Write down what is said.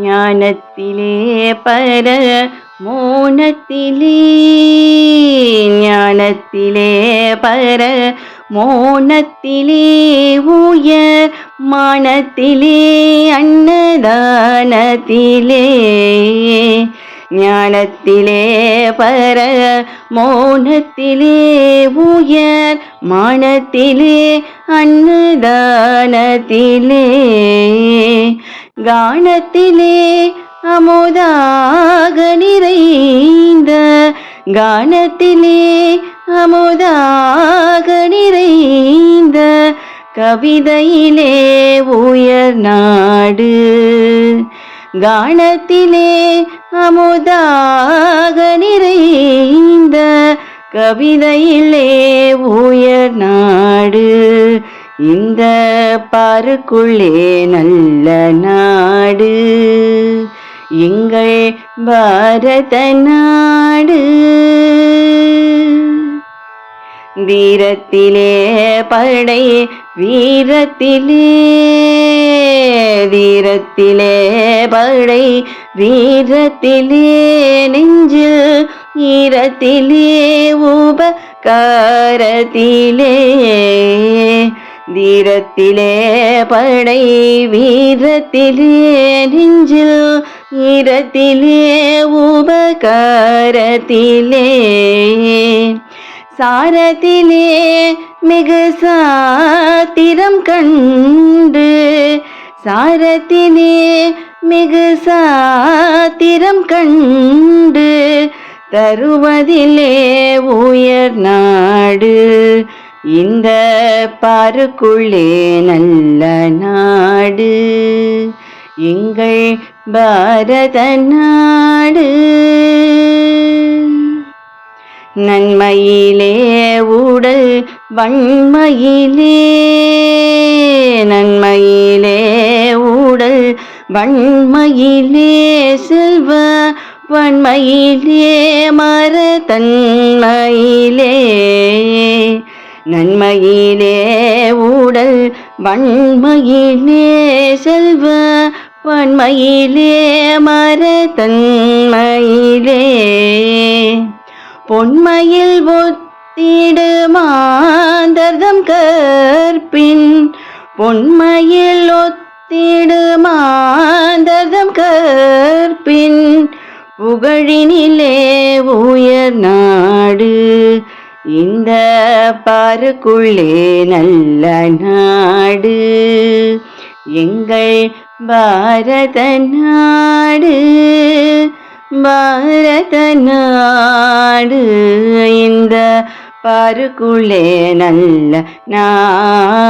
ஞானத்திலே பர மோனத்திலே ஞானத்திலே பர மோனத்திலே உயர் மானத்திலே அன்னதானத்திலே ஞானத்திலே பர மோனத்திலே உயர் மானத்திலே அன்னதானத்திலே. கானத்திலே அமுதாக நிறைந்த கானத்திலே அமுதாக நிறைந்த கவிதையிலே உயர் நாடு. கானத்திலே அமுதாக நிறைந்த கவிதையிலே உயர் நாடு. இந்த பாருக்குள்ளே நல்ல நாடு எங்கள் பாரத நாடு. தீரத்திலே படை வீரத்திலே தீரத்திலே படை வீரத்திலே நெஞ்சு ஈரத்திலே உபகாரத்திலே. தீரத்திலே படை வீரத்திலே நெஞ்சில் ஈரத்திலே உபகாரத்திலே. சாரத்திலே மிகு சாத்திரம் கண்டு சாரத்திலே மிகு சாத்திரம் கண்டு தருவதிலே உயர் நாடு. இந்த பாருக்குள்ளே நல்ல நாடு எங்கள் பாரத நாடு. நன்மையிலே உடல் வன்மையிலே நன்மையிலே உடல் வன்மையிலே செல்வ வன்மையிலே மரத்தன்மையிலே நன்மையிலே ஊடல் வன்மையிலே செல்வ வன்மையிலே மரத்தன்மையிலே பொன்மையில் ஒத்திடு மாந்தர்தம் கற்பின் பொன்மையில் ஒத்திடு மாந்தர்தம் கற்பின் புகழினிலே உயர் நாடு இந்த பாருக்குள்ளே நல்ல நாடு எங்கள் பாரத நாடு பாரத நாடு. இந்த பாருக்குள்ளே நல்ல நாடு.